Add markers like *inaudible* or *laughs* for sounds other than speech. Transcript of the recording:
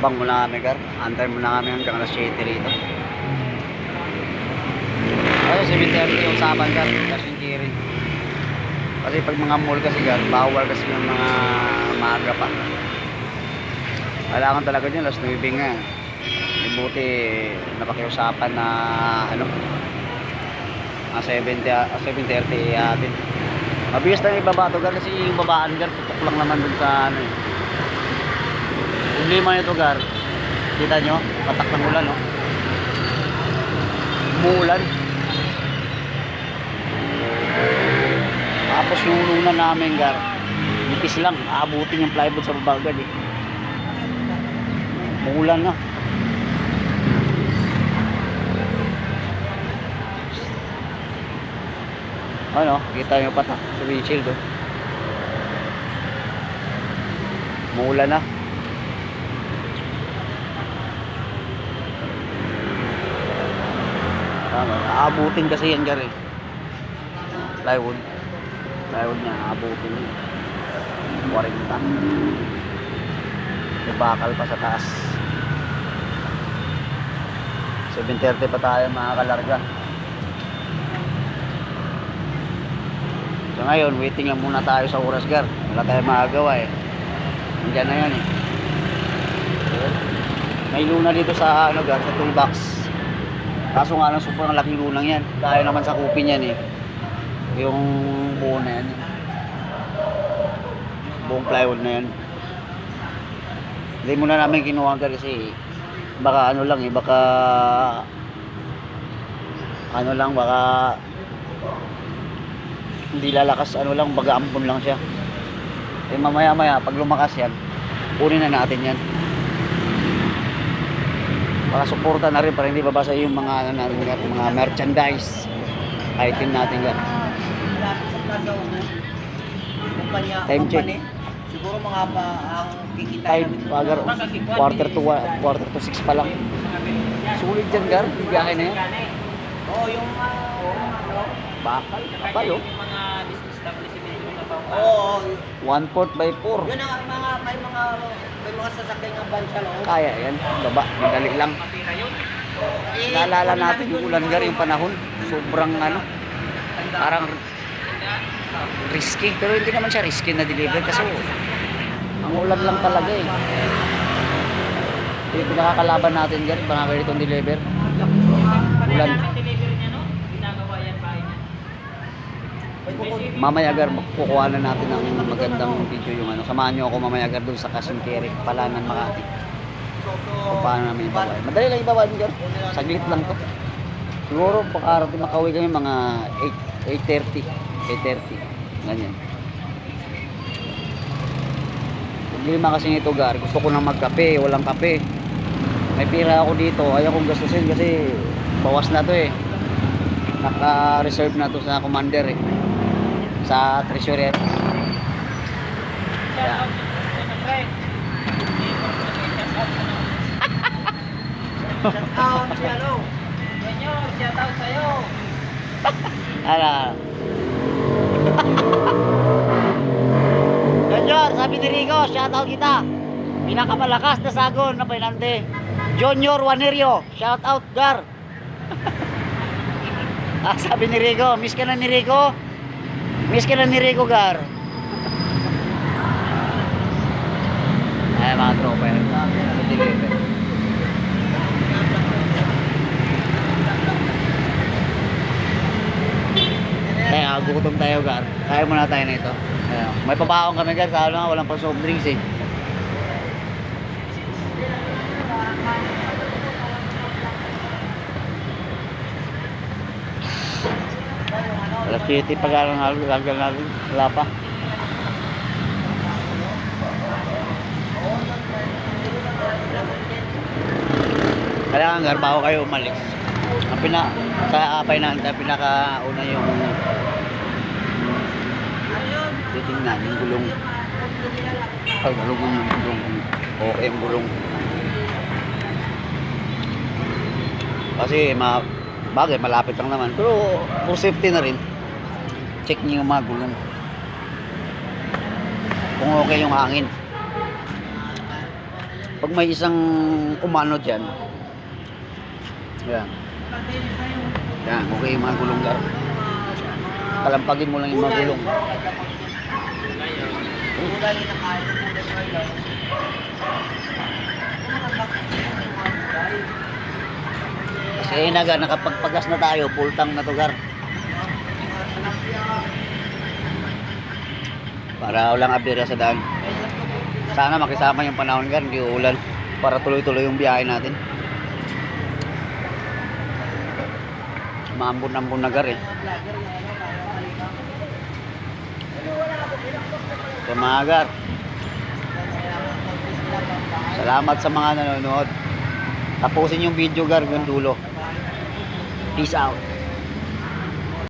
abang muna kami gar. Antay muna kami hanggang alas 7 rito. Ano, 7.30 yung usapan gar. Kasi kiri. Kasi pag mga mall kasi gar, bawal kasi yung mga maaga pa. Kailangan talaga dyan, alas 9 nga. Buti napakiusapan na ano, mga 70, ah, 7.30 atin. Mabilis na ibaba to gar kasi yung babaan gar, tutok lang naman dun sa ano eh. Problema nito gar, kita nyo, katak ng ulan no. Umuulan. Tapos yung luna namin gar, nipis lang, aabutin yung plywood sa baba agad eh. Umuulan na. Ano, kita nyo patak sa windshield oh. Umuulan na. Aabutin kasi yan gari. Plywood. Plywood niya, aabutin yun. 40. May bakal pa sa taas. 7.30 pa tayo mga kalarga. So ngayon, waiting lang muna tayo sa oras gar. Wala tayong magagawa eh. Nandiyan na yan eh. May luna dito sa ano gar, sa toolbox. Kaso nga lang sobrang laking lunang yan. Dahil naman sa kupin yan eh. Yung buo na yan. Buong plywood na yan. Hindi muna namin kinuha kasi baka ano lang eh, baka ano lang, baka hindi lalakas ano lang baga ampon lang siya eh mamaya maya pag lumakas yan kunin na natin yan para suporta na rin para hindi babasa yung mga ano natin yan, mga merchandise. Item natin yan. Time check. siguro mga pa ang kikita time pagar quarter to quarter to six pa lang. Sulit dyan gar. Biyahe na yan. Oo, yung uh, bakal? Bakal oh. Mga business establishment. Oo, one fourth by four. Yun ang mga may mga may mga sasakyan ng van sa loob. kaya yan. Baba madali lang. Eh, naalala natin yung ulan gar yung panahon. Sobrang ano parang risky. Pero hindi naman siya risky na deliver kasi ang ulan lang talaga eh. Yung pinakakalaban natin dyan mga ganitong deliver. Ulan. Ang delivery niya, no? Ginagawa yan bahay niya. Mamaya gar kukuha na natin ng magandang video yung ano. Samahan nyo ako mamaya gar dun sa Kasintere Palanan Makati. Kung paano namin ibabay madali lang ibabay gar saglit lang to. Siguro pakarating makauwi kami mga 8 8.30 8.30 ganyan. Problema kasi nito gar gusto ko nang magkape. Walang kape. May pira ako dito. Ayaw kong gastusin kasi bawas na to eh. Naka-reserve na to sa commander eh sa treasurer Shout out friend. Shout out ano. Junior, shout out sa'yo. Ala. Junior, sabi ni Rico, shoutout kita. Pinakamalakas na sagon na pinante. Junior Wanerio, shoutout Gar. *laughs* ah, sabi ni Rico, miss ka na ni Rico. Miss na ni Rico Gar. Ay, mga tropa yan. Deliver. Kaya gutom tayo gar. Kaya muna tayo na ito. Ayan. May pabaon kami gar. Sa ano, walang pang soft drinks eh. Alas 7 pag alang lagal natin. Wala pa. Kailangan gar, bago kayo umalis. Ang pina, sa apay na, ang pinakauna yung titingnan yung gulong. Pag gulong yung gulong. Okay yung gulong. Kasi ma bagay malapit lang naman. Pero for safety na rin. Check niyo yung mga gulong. Kung okay yung hangin. Pag may isang umano dyan, yan. Yan, okay yung mga gulong gar. Kalampagin mo lang yung mga gulong. Kasi naga, nakapagpagas na tayo, full tank na to gar. Para walang abira sa daan. Sana makisama yung panahon gar, hindi uulan. Para tuloy-tuloy yung biyahe natin. Maambon-ambon na gar eh. So mga gar, salamat sa mga nanonood. Tapusin yung video gar, yung dulo. Peace out.